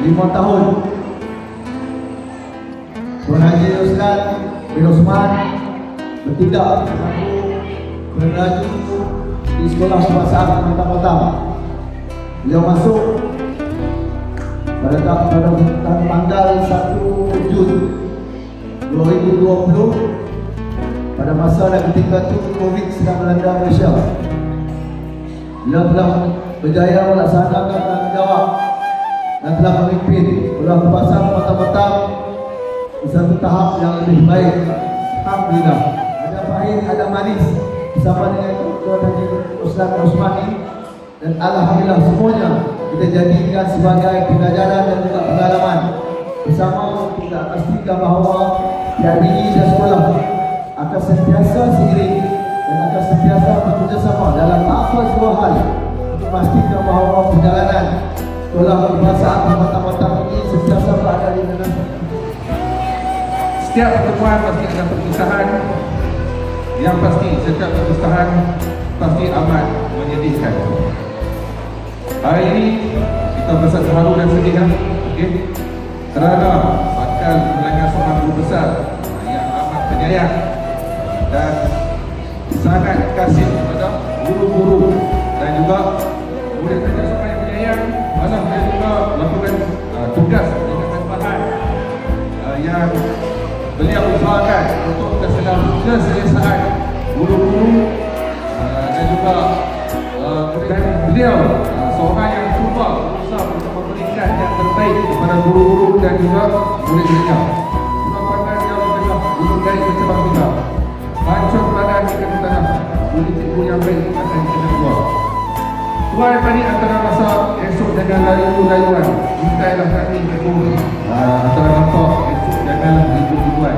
lima tahun. Tuan Haji Ustaz bin Osman bertindak peneraju di sekolah bahasa Mata-Mata. Beliau masuk pada pada ta- tanggal 1 Jun 2020 pada masa dan ketika itu Covid sedang melanda Malaysia. Beliau telah berjaya melaksanakan tanggungjawab dan telah memimpin ulang pasang mata-mata di satu tahap yang lebih baik. Alhamdulillah. Ada pahit, ada manis bersama dengan Tuan Haji Ustaz Osman ini dan Alhamdulillah semuanya kita jadikan sebagai pengajaran dan juga pengalaman bersama kita pastikan bahawa pihak ini dan sekolah akan sentiasa seiring dan akan sentiasa bekerjasama dalam apa dua hal untuk pastikan bahawa perjalanan sekolah kebangsaan mata-mata ini sentiasa berada di dalam Setiap pertemuan pasti ada perpisahan Yang pasti setiap perpisahan Pasti amat menyedihkan Hari ini kita bersatu terharu dan sedih kan? Okey. Kerana bakal melanggar seorang guru besar Yang amat penyayang Dan sangat kasih kepada guru-guru Dan juga seorang yang Malah dia juga lakukan uh, tugas dengan manfaat uh, yang beliau usahakan untuk keselamatan keselesaan guru-guru uh, dan juga uh, dan beliau uh, seorang yang cuba berusaha untuk memberikan yang terbaik kepada guru-guru dan juga murid-muridnya. Merupakan dia adalah guru dari bercabang kita. Hancur badan di kaki tanah. Cikgu yang baik akan kita buat. Tuan tadi antara masa esok jangan layu-layuan. Mintailah kami cikgu uh, antara masa esok janganlah ribu-ribuan.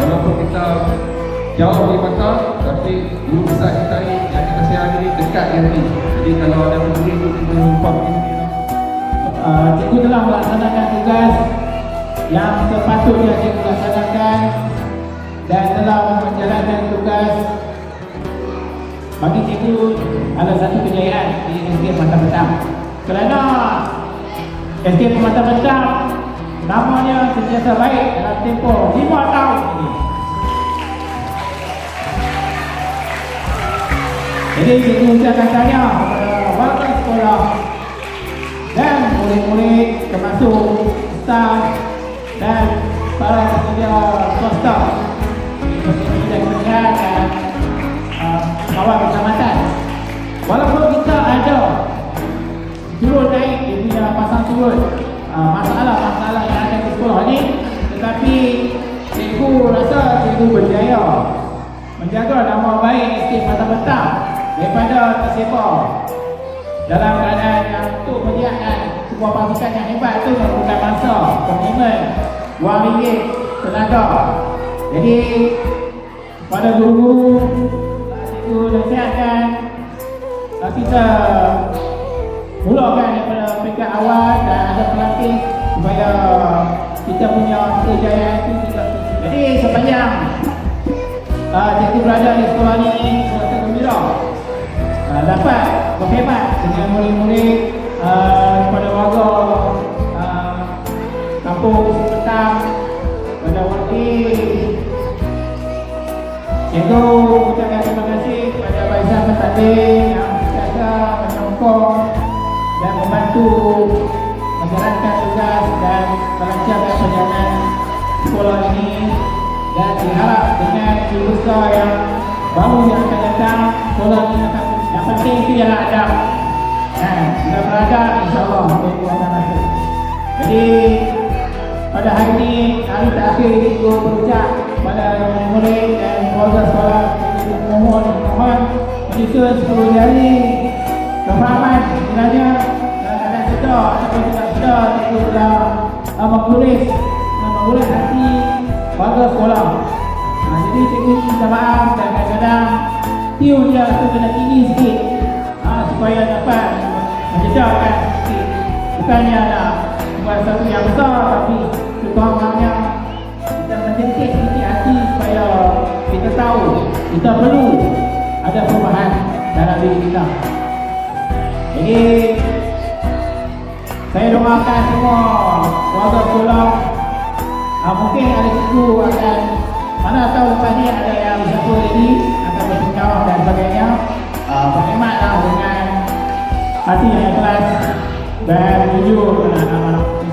Walaupun kita jauh di mata, tapi guru besar kita ni yang kita sayang ni dekat di hati. Jadi kalau ada murid tu kita lupa ini. Uh, cikgu telah melaksanakan tugas yang sepatutnya cikgu laksanakan dan telah menjalankan tugas bagi cikgu adalah satu kejayaan di SDM Mata Petang. Kerana SDM Mata Petang namanya sentiasa baik dalam tempoh 5 tahun ini. Jadi cikgu ucapkan tanya kepada warga sekolah dan murid-murid termasuk staf dan para pekerja swasta. Pekerja kementerian kawan kecamatan walaupun kita ada turun naik dia punya pasang uh, masalah-masalah yang ada di sekolah ni tetapi cikgu rasa cikgu berjaya menjaga nama baik SK Mata Petang daripada tersebar dalam keadaan yang untuk menyiapkan sebuah pasukan yang hebat itu memerlukan masa, komitmen, wang ringgit, tenaga. Jadi pada guru cikgu nasihatkan uh, kita mulakan daripada peringkat awal dan ada pelatih supaya kita punya kejayaan itu Jadi sepanjang cikgu berada di sekolah ini, saya gembira. Uh, dapat berkhidmat dengan murid-murid uh, pada warga kampung Petang pada waktu Cikgu Faizal Petadin yang sentiasa menyokong dan membantu menjalankan tugas dan melancarkan perjalanan sekolah ini. Dan diharap dengan usaha yang baru yang akan datang sekolah ini akan yang penting itu ialah adab. Nah, bila beradab insyaAllah akan masuk. Jadi pada hari ini hari terakhir Cikgu berucap pada murid dan keluarga sekolah mohon menyusun 10 jari. Kefahaman kiranya dalam keadaan sedar ataupun tidak sedar Cikgu telah uh, menulis menulis hati warga sekolah Nah, jadi cikgu minta maaf dan kadang-kadang Tiu dia tu kena tinggi sikit ha, Supaya dapat menjedarkan sikit Bukannya nak buat satu yang besar Tapi sekurang-kurangnya Kita menjengkit sikit hati Supaya kita tahu Kita perlu ada perubahan dalam diri kita. Jadi Saya doakan semua warga sekolah. Uh, mungkin ada cikgu akan mana tahu lepas ni ada yang satu lagi akan bertengkar dan sebagainya. Uh, berkhidmatlah dengan hati yang ikhlas dan jujur anak-anak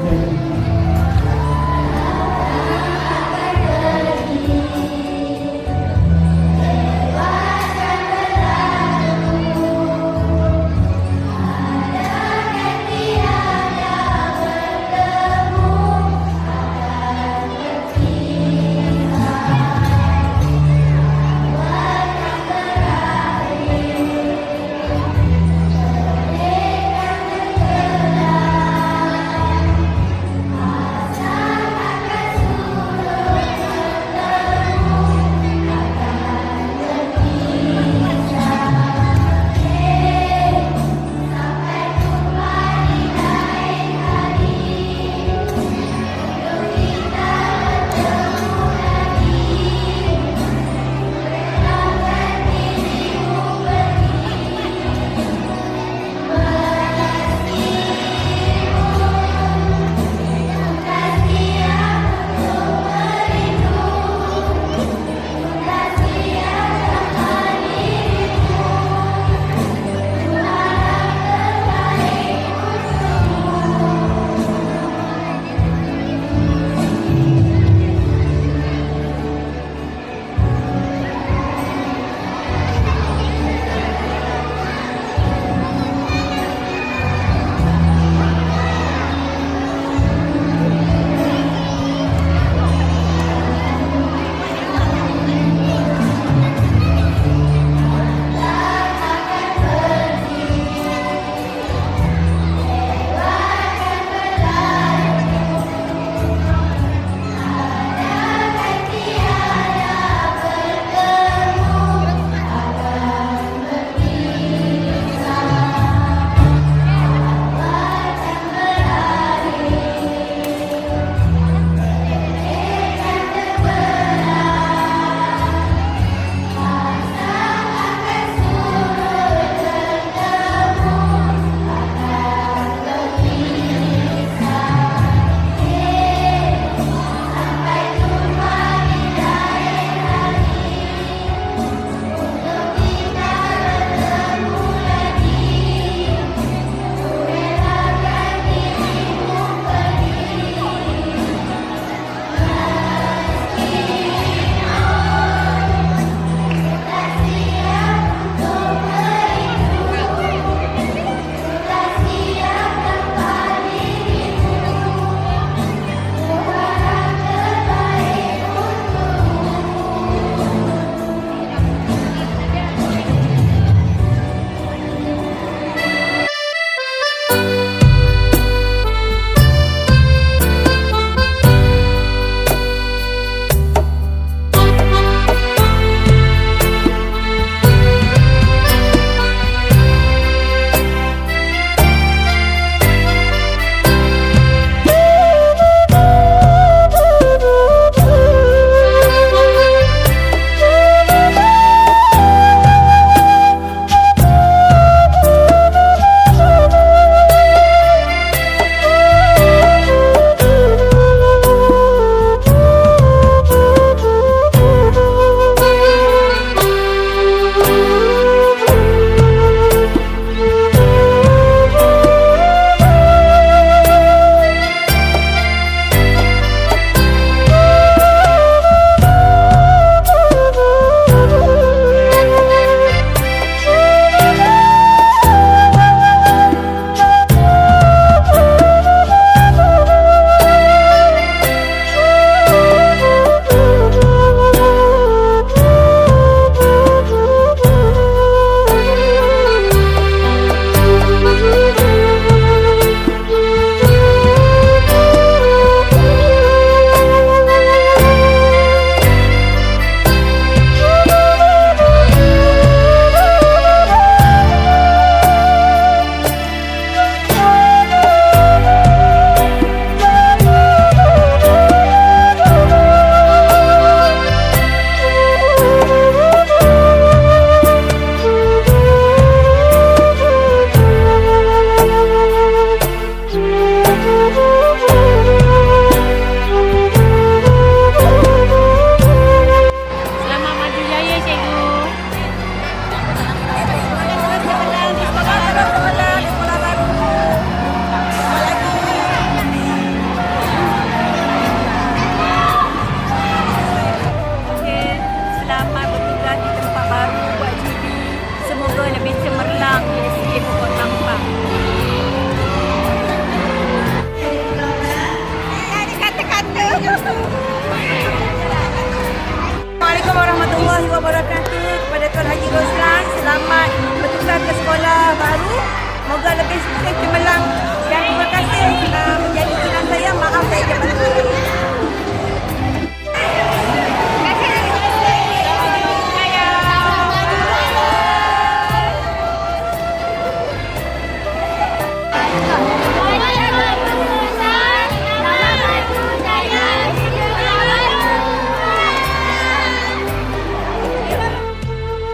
Assalamualaikum warahmatullahi wabarakatuh kepada Tuan Haji Roslan. Selamat bertukar ke sekolah baru. Moga lebih sukses cemerlang. Dan terima kasih kerana menjadi tuan saya. Maaf saya jemput.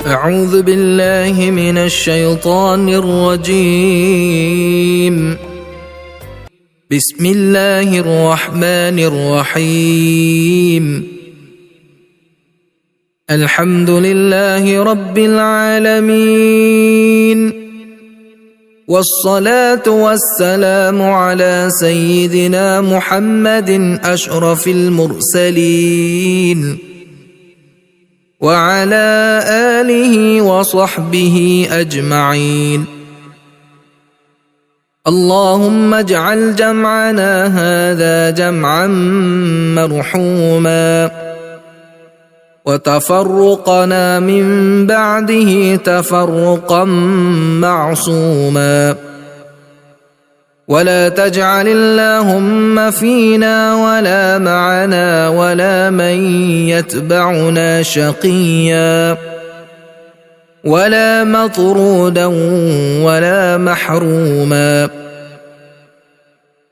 أعوذ بالله من الشيطان الرجيم. بسم الله الرحمن الرحيم. الحمد لله رب العالمين. والصلاة والسلام على سيدنا محمد أشرف المرسلين. وعلى آله وصحبه أجمعين. اللهم اجعل جمعنا هذا جمعا مرحوما. وتفرقنا من بعده تفرقا معصوما. ولا تجعل اللهم فينا ولا معنا ولا من يتبعنا شقيا ولا مطرودا ولا محروما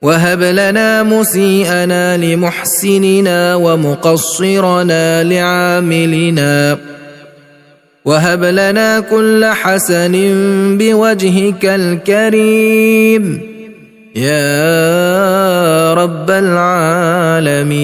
وهب لنا مسيئنا لمحسننا ومقصرنا لعاملنا وهب لنا كل حسن بوجهك الكريم يا رب العالمين.